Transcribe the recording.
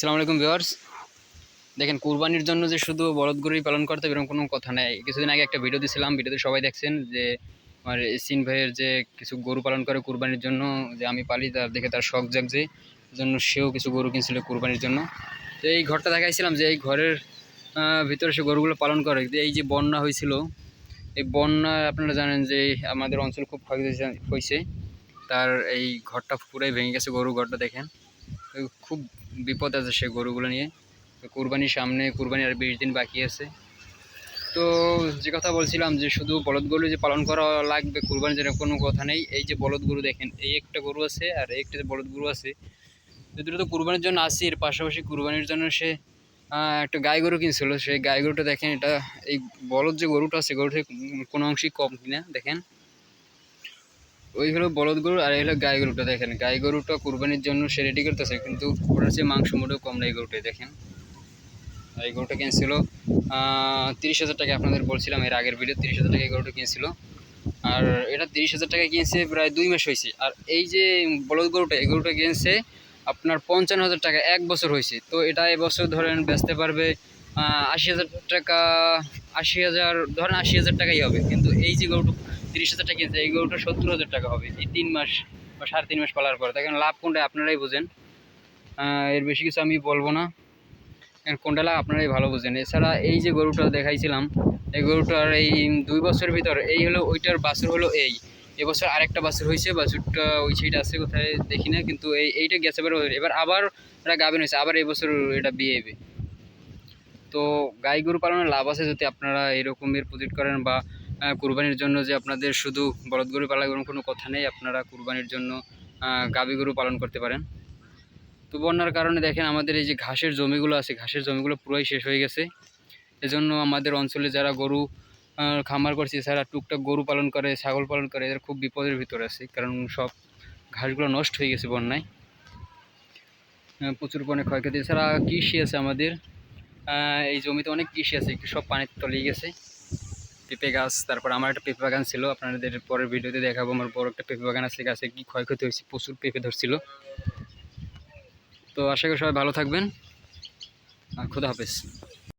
আসসালামু আলাইকুম ভিউয়ার্স। দেখেন, কুরবানির জন্য যে শুধু বলদ গরুই পালন করতে এরকম কোনো কথা নেই। কিছুদিন আগে একটা ভিডিও দিয়েছিলাম ভিডিওতে সবাই দেখছেন যে আমার সিন ভাইয়ের যে কিছু গরু পালন করে কুরবানির জন্য, যে আমি পালি, তার দেখে তার শখ জাগছে জন্য সেও কিছু গরু কিনছিল কুরবানির জন্য। তো এই ঘরটা দেখাইছিলাম যে এই ঘরের ভিতরে সে গরুগুলো পালন করে। এই যে বন্যা হয়েছিল, এই বন্যা আপনারা জানেন যে আমাদের অঞ্চল খুব ক্ষয়ক্ষতি হয়েছে তার এই ঘরটা পুরাই ভেঙে গেছে গরু ঘরটা দেখেন। খুব বিপদ আছে সে গরুগুলো নিয়ে। তো কুরবানির সামনে কুরবানি আর বিশ দিন বাকি আছে। তো যে কথা বলছিলাম যে শুধু বলদ গরু যে পালন করা লাগবে কুরবানি যেরকম কোনো কথা নেই। এই যে বলদ গরু দেখেন, এই একটা গরু আছে আর এই একটা যে বলদ গরু আছে। দুটো তো কুরবানির জন্য আসি এর পাশাপাশি কুরবানির জন্য সে একটা গাই গরু কিনছিল। সেই গাই গরুটা দেখেন, এটা এই বলদ যে গরুটা আছে গরুটা কোনো অংশেই কম কিনা, দেখেন। ওই হলো বলদ গরু আর এই হলো গাই গরুটা দেখেন। গাই গরুটা কুরবানির জন্য সে রেডি করতেছে, কিন্তু ওটার চেয়ে মাংস মোটেও কম নেই গরুটাই, দেখেন। এই গরুটা কিনছিল তিরিশ হাজার টাকা আপনাদের বলছিলাম এর আগের ভিডিও তিরিশ হাজার টাকা এই গরুটা কিনছিল। আর এটা তিরিশ হাজার টাকা কিনছে প্রায় দুই মাস হয়েছে। আর এই যে বলদ গরুটা, এই গরুটা কিনছে আপনার পঞ্চান্ন হাজার টাকা, এক বছর হয়েছে। তো এটা এবছর ধরেন বেচতে পারবে আশি হাজার টাকা, আশি হাজার, ধরেন আশি হাজার টাকাই হবে, কিন্তু এই যে গরুটা তিরিশ হাজার টাকা কিনছে, এই গরুটা সত্তর হাজার টাকা হবে, এই তিন মাস বা সাড়ে তিন মাস পালার পর। দেখেন লাভ কোনটা আপনারাই বোঝেন। এর বেশি কিছু আমি বলব না। কোনটা লাভ আপনারাই ভালো বোঝেন। এছাড়া এই যে গরুটা দেখাইছিলাম, এই গরুটার এই দুই বছরের ভিতর, এই হলো, ওইটার বাছুর হলো এই। এবছর আরেকটা বাছুর হয়েছে, বাছুরটা ওই সেইটা আছে কোথায় দেখি না, কিন্তু এই, এইটা গেছে এবার এবার আবার এটা গাভিন হয়েছে, আবার এবছর এটা বিয়ে তো গাই গরু পালনের লাভ আছে যদি আপনারা এরকমের প্রজেক্ট করেন বা কুরবানির জন্য যে আপনাদের শুধু বলদ গরু পালা এরকম কোনো কথা নেই, আপনারা কুরবানির জন্য গাভী গরু পালন করতে পারেন। তো বন্যার কারণে দেখেন আমাদের এই যে ঘাসের জমিগুলো আছে, ঘাসের জমিগুলো পুরোই শেষ হয়ে গেছে। এজন্য আমাদের অঞ্চলে যারা গরু খামার করছে যারা টুকটাক গরু পালন করে, ছাগল পালন করে, এদের খুব বিপদের ভিতরে আছে, কারণ সব ঘাসগুলো নষ্ট হয়ে গেছে বন্যায়। প্রচুর পরিমাণে ক্ষয়ক্ষতি। এছাড়া কৃষি আছে আমাদের। এই জমিতে অনেক কৃষি আছে, একটু সব পানিতে তলিয়ে গেছে। পেঁপে গাছ, তারপর আমার একটা পেঁপে বাগান ছিল, আপনাদের পরের ভিডিওতে দেখাবো, আমার বড় একটা পেঁপে বাগান আছে, গাছে কি ক্ষয়ক্ষতি হয়েছে, প্রচুর পেঁপে ধরছিল। তো আশা করি সবাই ভালো থাকবেন, আর খুদা হাফেজ।